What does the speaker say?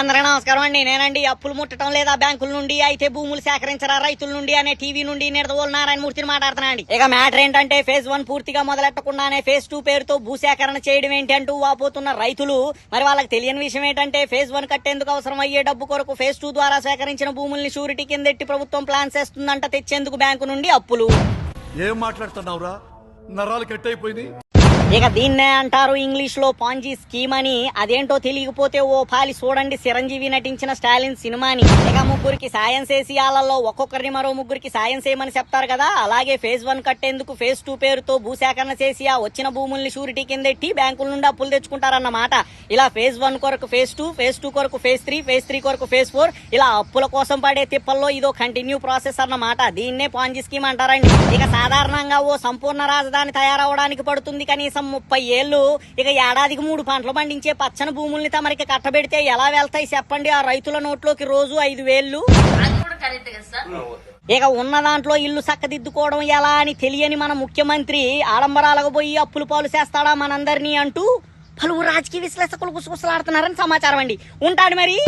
అందరూ నమస్కారం అండి. నేనండి అప్పులు ముట్టడం లేదా బ్యాంకుల నుండి అయితే భూములు సేకరించరా రైతుల నుండి అనే టీవీ నుండి నిడదవోలు నారాయణ మూర్తిని మాట్లాడుతున్నా అండి ఇక మ్యాటర్ ఏంటంటే ఫేజ్ వన్ పూర్తిగా మొదలెట్టకుండానే ఫేజ్ టూ పేరుతో భూసేకరణ చేయడం ఏంటి అంటూ వాపోతున్న రైతులు మరి వాళ్ళకి తెలియని విషయం ఏంటంటే ఫేజ్ వన్ కట్టేందుకు అవసరం అయ్యే డబ్బు కొరకు ఫేజ్ టూ ద్వారా సేకరించిన భూముల్ని షూరిటీ కింద ఎట్టి ప్రభుత్వం ప్లాన్ చేస్తుందంట తెచ్చేందుకు బ్యాంకు నుండి అప్పులు. ఏం మాట్లాడుతున్నావురా? నరాలు కట్టయిపోయింది ఇక దీన్నే అంటారు ఇంగ్లీష్లో పాంజీ స్కీమ్ అని. అదేంటో తెలియకపోతే ఓ పాలి చూడండి చిరంజీవి నటించిన స్టాలిన్ సినిమాని. ఇక ముగ్గురికి సాయం చేసి వాళ్ళలో ఒక్కొక్కరిని మరో ముగ్గురికి సాయం చేయమని చెప్తారు కదా. అలాగే ఫేజ్ వన్ కట్టేందుకు ఫేజ్ టూ పేరుతో భూసేకరణ చేసి ఆ వచ్చిన భూముల్ని షూరిటీ కింద ఎట్టి బ్యాంకుల నుండి అప్పులు తెచ్చుకుంటారన్నమాట. ఇలా ఫేజ్ వన్ కొరకు ఫేజ్ టూ ఫేజ్ టూ కొరకు ఫేజ్ త్రీ ఫేజ్ త్రీ కొరకు ఫేజ్ ఫోర్ ఇలా అప్పుల కోసం పడే తిప్పల్లో ఇదో కంటిన్యూ ప్రాసెస్ అన్నమాట. దీన్నే పాంజీ స్కీమ్ అంటారండి. ఇక సాధారణంగా ఓ సంపూర్ణ రాజధాని తయారవడానికి పడుతుంది కనీసం ముప్పై ఏళ్ళు. ఇక ఏడాదికి మూడు పంటలు పండించే పచ్చని భూముల్ని తమరికి కట్టబెడితే ఎలా వెళ్తాయి చెప్పండి? ఆ రైతుల నోట్లోకి రోజు ఐదు వేళ్ళు. అది కూడా కరెక్ట్ కదా సార్? ఇక ఉన్న దాంట్లో ఇల్లు చక్కదిద్దుకోవడం ఎలా అని తెలియని మన ముఖ్యమంత్రి ఆడంబరాలకు పోయి అప్పులు పాలు చేస్తాడా మనందరినీ అంటూ పలువురు రాజకీయ విశ్లేషకులు గుసగుసలాడుతున్నారని సమాచారం అండి. ఉంటాడు మరి.